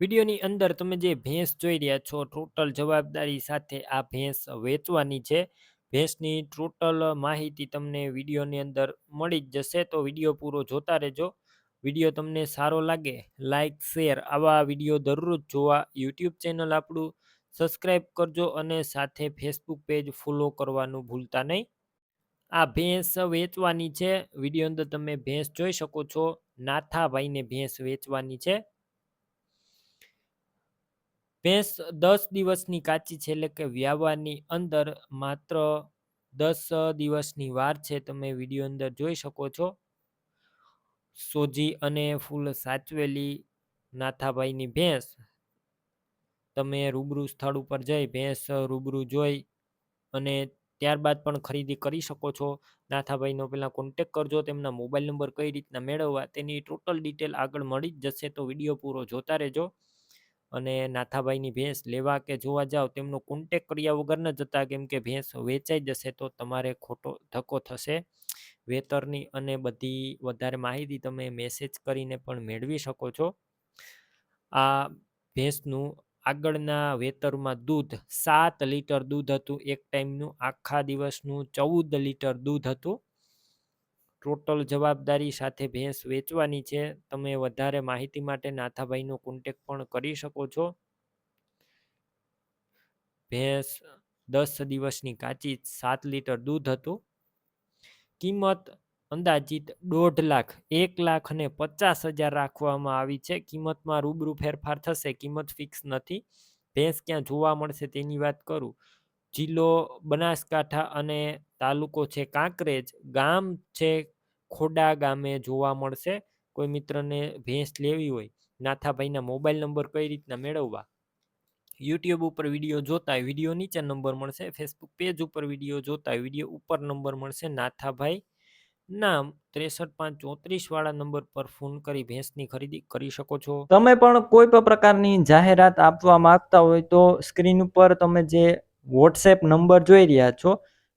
વિડીયોની અંદર તમે જે ભેંસ જોઈ રહ્યા છો, ટોટલ જવાબદારી સાથે આ ભેંસ વેચવાની છે. ભેંસની ટોટલ માહિતી તમને વિડીયોની અંદર મળી જ જશે, તો વીડિયો પૂરો જોતા રહેજો. વીડિયો તમને સારો લાગે લાઇક શેર આવા વીડિયો દરરોજ જોવા. યુટ્યુબ ચેનલ આપણું સબસ્ક્રાઈબ કરજો અને સાથે ફેસબુક પેજ ફોલો કરવાનું ભૂલતા નહીં. આ ભેંસ વેચવાની છે. વીડિયો અંદર તમે ભેંસ જોઈ શકો છો. નાથાભાઈને ભેંસ વેચવાની છે. ભેંસ દસ દિવસની કાચી છે એટલે કે વ્યાવાની અંદર માત્ર દસ દિવસની વાર છે તમે વીડિયો અંદર જોઈ શકો છો. સોજી અને ફૂલ સાચવેલી નાથાભાઈની ભેંસ. તમે રૂબરૂ સ્થળ ઉપર જઈ ભેંસ રૂબરૂ જોઈ અને ત્યારબાદ પણ ખરીદી કરી શકો છો. નાથાભાઈનો પહેલાં કોન્ટેક કરજો, તેમના મોબાઈલ નંબર કઈ રીતના મેળવવા તેની ટોટલ ડિટેલ આગળ મળી જ જશે તો વીડિયો પૂરો જોતા રહેજો. અને નાથાભાઈની ભેંસ લેવા કે જોવા જાઓ તેમનો કોન્ટેક કર્યા વગર ન જતા કેમ કે ભેંસ વેચાઈ જશે તો તમારે ખોટો ધક્કો થશે. વેતરની અને બધી વધારે માહિતી તમે મેસેજ કરીને પણ મેળવી શકો છો. આ ભેંસનું આગળના વેતરમાં દૂધ સાત લીટર દૂધ હતું. એક ટાઈમનું આખા દિવસનું ચૌદ લીટર દૂધ હતું. ટોટલ જવાબદારી સાથે ભેંસ વેચવાની છે. તમે વધારે માહિતી માટે નાથાભાઈનો કોન્ટેક પણ કરી શકો છો. ભેંસ દસ દિવસની કાચી સાત લીટર દૂધ હતું. કિંમત અંદાજિત દોઢ લાખ, એક લાખ અને પચાસ હજાર રાખવામાં આવી છે. કિંમતમાં રૂબરૂ ફેરફાર થશે, કિંમત ફિક્સ નથી. ભેંસ ક્યાં જોવા મળશે તેની વાત કરું. જિલ્લો બનાસકાંઠા અને તાલુકો છે કાંકરેજ. ગામ છે ખોડા ગામે જોવા મળશે. કોઈ મિત્રને ભેંસ લેવી હોય, નાથાભાઈના મોબાઈલ નંબર કઈ રીતના મેળવવા? યુટ્યુબ ઉપર વીડિયો જોતા વીડિયો નીચે નંબર મળશે. ફેસબુક પેજ ઉપર વીડિયો જોતા વીડિયો ઉપર નંબર મળશે. નાથાભાઈ નામ ત્રેસઠ પાંચ ચોત્રીસ વાળા નંબર પર ફોન કરી ભેંસની ખરીદી કરી શકો છો. તમે પણ કોઈ પણ પ્રકારની જાહેરાત આપવા માંગતા હોય તો સ્ક્રીન ઉપર તમે જે વોટ્સએપ નંબર જોઈ રહ્યા છો